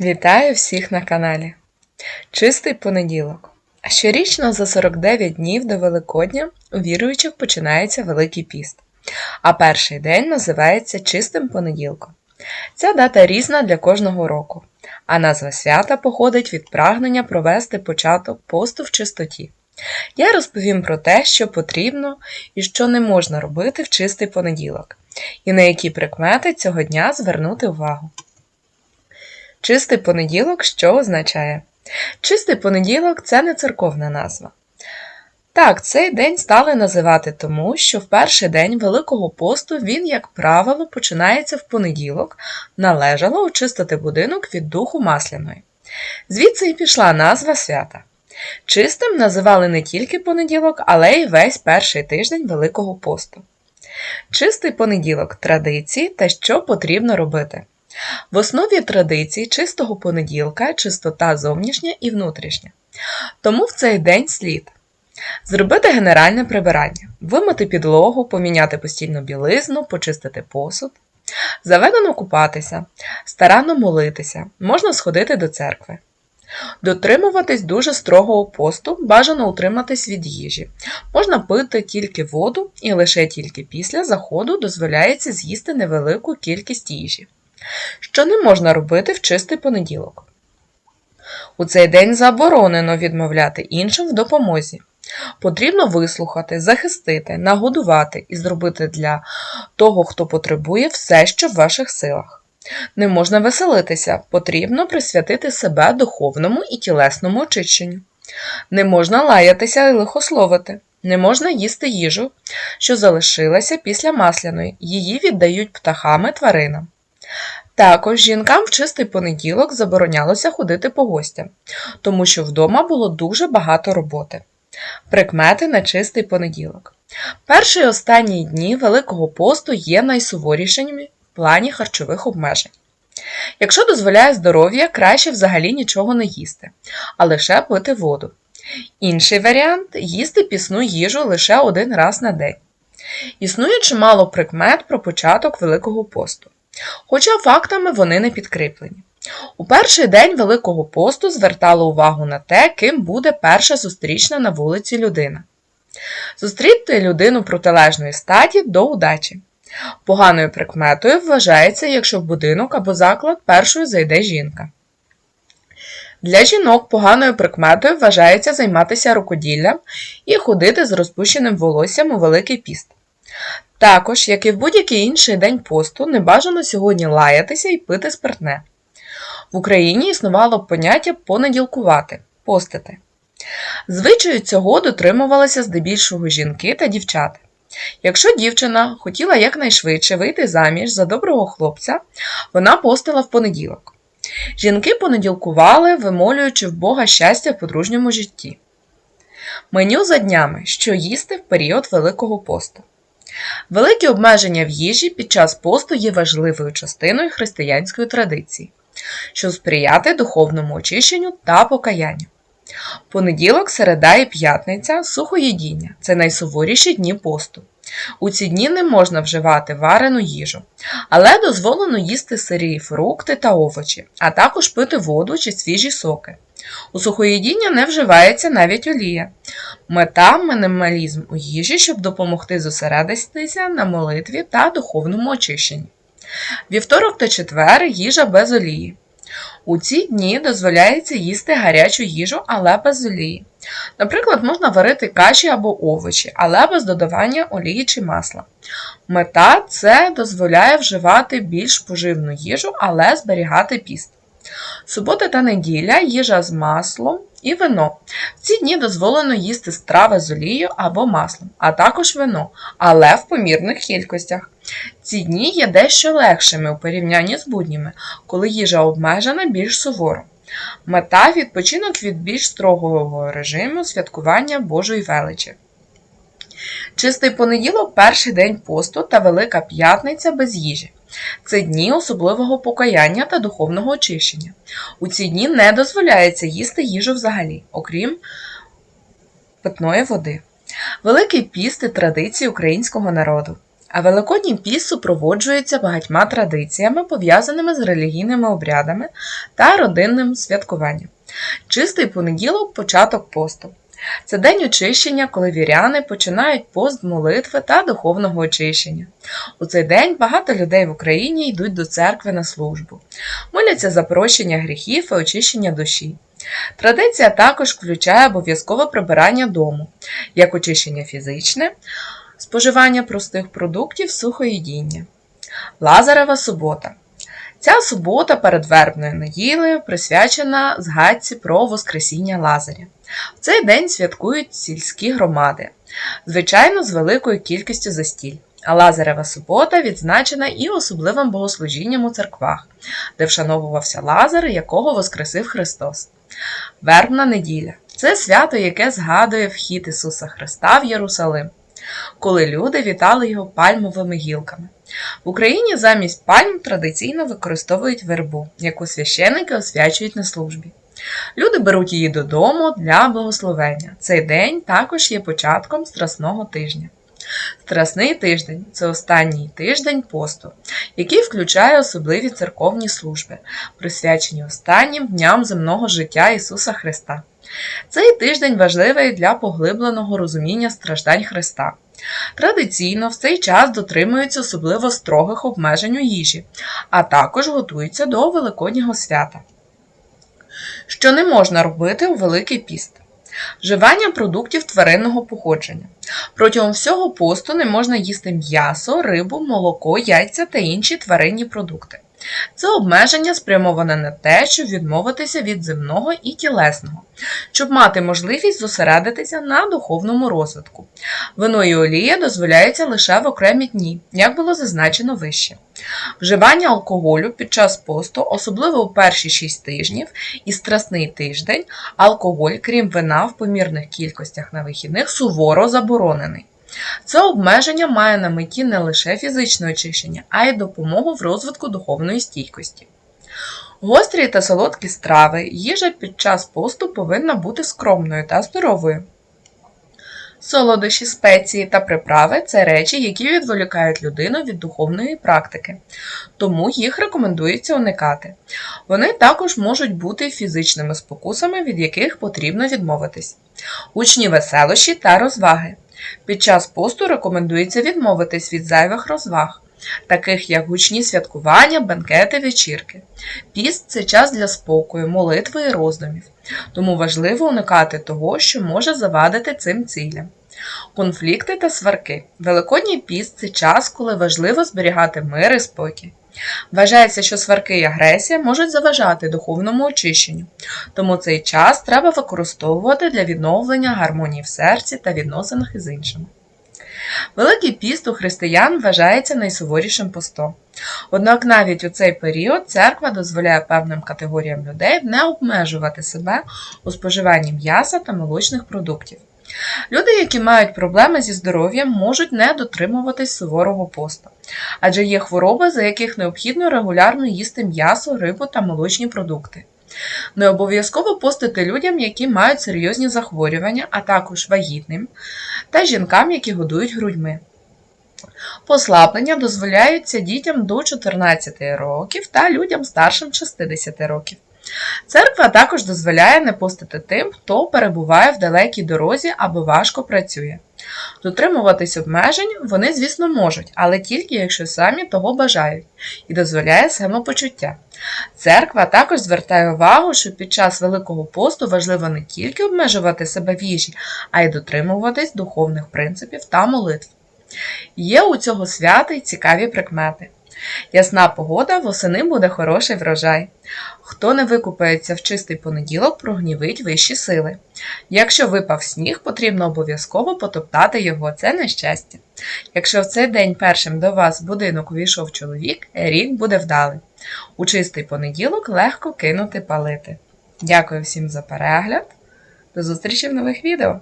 Вітаю всіх на каналі. Чистий понеділок. Щорічно за 49 днів до Великодня у віруючих починається Великий піст, а перший день називається Чистим понеділком. Ця дата різна для кожного року, а назва свята походить від прагнення провести початок посту в чистоті. Я розповім про те, що потрібно і що не можна робити в чистий понеділок, і на які прикмети цього дня звернути увагу. Чистий понеділок що означає? Чистий понеділок це не церковна назва. Так, цей день стали називати тому, що в перший день Великого посту він, як правило, починається в понеділок, належало очистити будинок від духу масляної. Звідси і пішла назва свята. Чистим називали не тільки понеділок, але й весь перший тиждень Великого посту. Чистий понеділок традиції та що потрібно робити. В основі традицій чистого понеділка чистота зовнішня і внутрішня. Тому в цей день слід зробити генеральне прибирання, вимити підлогу, поміняти постільну білизну, почистити посуд, заведено купатися, старанно молитися, можна сходити до церкви. Дотримуватись дуже строгого посту, бажано утриматись від їжі. Можна пити тільки воду і лише тільки після заходу дозволяється з'їсти невелику кількість їжі. Що не можна робити в чистий понеділок? У цей день заборонено відмовляти іншим в допомозі. Потрібно вислухати, захистити, нагодувати і зробити для того, хто потребує, все, що в ваших силах. Не можна веселитися, потрібно присвятити себе духовному і тілесному очищенню. Не можна лаятися і лихословити, не можна їсти їжу, що залишилася після масляної, її віддають птахами тваринам. Також жінкам в чистий понеділок заборонялося ходити по гостям, тому що вдома було дуже багато роботи. Прикмети на чистий понеділок. Перші і останні дні Великого посту є найсуворішими в плані харчових обмежень. Якщо дозволяє здоров'я, краще взагалі нічого не їсти, а лише пити воду. Інший варіант їсти пісну їжу лише один раз на день. Існує чимало прикмет про початок Великого посту хоча фактами вони не підкріплені. У перший день Великого посту звертали увагу на те, ким буде перша зустрічна на вулиці людина. Зустріти людину протилежної статі до удачі. Поганою прикметою вважається, якщо в будинок або заклад першою зайде жінка. Для жінок поганою прикметою вважається займатися рукоділлям і ходити з розпущеним волоссям у Великий піст. Також, як і в будь-який інший день посту, не бажано сьогодні лаятися і пити спиртне. В Україні існувало поняття понеділкувати постити. Звичаю цього дотримувалися здебільшого жінки та дівчата. Якщо дівчина хотіла якнайшвидше вийти заміж за доброго хлопця, вона постила в понеділок. Жінки понеділкували, вимолюючи в Бога щастя в подружньому житті. Меню за днями, що їсти в період Великого посту. Великі обмеження в їжі під час посту є важливою частиною християнської традиції, що сприяти духовному очищенню та покаянню. Понеділок, середа і п'ятниця сухоїдіння це найсуворіші дні посту. У ці дні не можна вживати варену їжу, але дозволено їсти сирі фрукти та овочі, а також пити воду чи свіжі соки. У сухоїдіння не вживається навіть олія. Мета мінімалізм у їжі, щоб допомогти зосередитися на молитві та духовному очищенні. Вівторок та четвер їжа без олії. У ці дні дозволяється їсти гарячу їжу, але без олії. Наприклад, можна варити каші або овочі, але без додавання олії чи масла. Мета це дозволяє вживати більш поживну їжу, але зберігати піст. Субота та неділя їжа з маслом і вино. В ці дні дозволено їсти страви з олією або маслом, а також вино, але в помірних кількостях. Ці дні є дещо легшими у порівнянні з будніми, коли їжа обмежена більш суворо. Мета відпочинок від більш строгого режиму святкування Божої величі. Чистий понеділок перший день посту та Велика П'ятниця без їжі. Це дні особливого покаяння та духовного очищення. У ці дні не дозволяється їсти їжу взагалі, окрім питної води. Великий піст і традиції українського народу. А Великодній піст супроводжується багатьма традиціями, пов'язаними з релігійними обрядами та родинним святкуванням. Чистий понеділок початок посту. Це день очищення, коли віряни починають пост молитви та духовного очищення. У цей день багато людей в Україні йдуть до церкви на службу, моляться за прощення гріхів і очищення душі. Традиція також включає обов'язкове прибирання дому, як очищення фізичне, споживання простих продуктів, сухоїдіння. Лазарева субота. Ця субота перед вербною неділею присвячена згадці про Воскресіння Лазаря. В цей день святкують сільські громади, звичайно, з великою кількістю застіль. А Лазарева субота відзначена і особливим богослужінням у церквах, де вшановувався Лазар, якого воскресив Христос. Вербна неділя це свято, яке згадує вхід Ісуса Христа в Єрусалим, коли люди вітали його пальмовими гілками. В Україні замість пальм традиційно використовують вербу, яку священники освячують на службі. Люди беруть її додому для благословення. Цей день також є початком Страсного тижня. Страсний тиждень це останній тиждень посту, який включає особливі церковні служби, присвячені останнім дням земного життя Ісуса Христа. Цей тиждень важливий для поглибленого розуміння страждань Христа. Традиційно в цей час дотримуються особливо строгих обмежень у їжі, а також готуються до Великоднього свята. Що не можна робити у Великий піст? Вживання продуктів тваринного походження. Протягом всього посту не можна їсти м'ясо, рибу, молоко, яйця та інші тваринні продукти. Це обмеження спрямоване на те, щоб відмовитися від земного і тілесного, щоб мати можливість зосередитися на духовному розвитку. Вино і олія дозволяються лише в окремі дні, як було зазначено вище. Вживання алкоголю під час посту, особливо у перші 6 тижнів і страсний тиждень, алкоголь, крім вина в помірних кількостях на вихідних, суворо заборонений. Це обмеження має на меті не лише фізичне очищення, а й допомогу в розвитку духовної стійкості. Гострі та солодкі страви, їжа під час посту повинна бути скромною та здоровою. Солодощі, спеції та приправи це речі, які відволікають людину від духовної практики, тому їх рекомендується уникати. Вони також можуть бути фізичними спокусами, від яких потрібно відмовитись. Гучні веселощі та розваги. Під час посту рекомендується відмовитись від зайвих розваг, таких як гучні святкування, бенкети, вечірки. Піст це час для спокою, молитви і роздумів, тому важливо уникати того, що може завадити цим цілям. Конфлікти та сварки. Великодній піст це час, коли важливо зберігати мир і спокій. Вважається, що сварки і агресія можуть заважати духовному очищенню, тому цей час треба використовувати для відновлення гармонії в серці та відносинах із іншими. Великий піст у християн вважається найсуворішим постом. Однак навіть у цей період церква дозволяє певним категоріям людей не обмежувати себе у споживанні м'яса та молочних продуктів. Люди, які мають проблеми зі здоров'ям, можуть не дотримуватись суворого посту, адже є хвороби, за яких необхідно регулярно їсти м'ясо, рибу та молочні продукти. Не обов'язково постити людям, які мають серйозні захворювання, а також вагітним та жінкам, які годують грудьми. Послаблення дозволяються дітям до 14 років та людям старшим 60 років. Церква також дозволяє не постити тим, хто перебуває в далекій дорозі або важко працює. Дотримуватись обмежень вони, звісно, можуть, але тільки якщо самі того бажають, і дозволяє самопочуття. Церква також звертає увагу, що під час Великого посту важливо не тільки обмежувати себе в їжі, а й дотримуватись духовних принципів та молитв. Є у цього свята й цікаві прикмети. Ясна погода, восени буде хороший врожай. Хто не викупається в чистий понеділок, прогнівить вищі сили. Якщо випав сніг, потрібно обов'язково потоптати його, це нещастя. Якщо в цей день першим до вас в будинок увійшов чоловік, рік буде вдалий. У чистий понеділок легко кинути палити. Дякую всім за перегляд. До зустрічі в нових відео!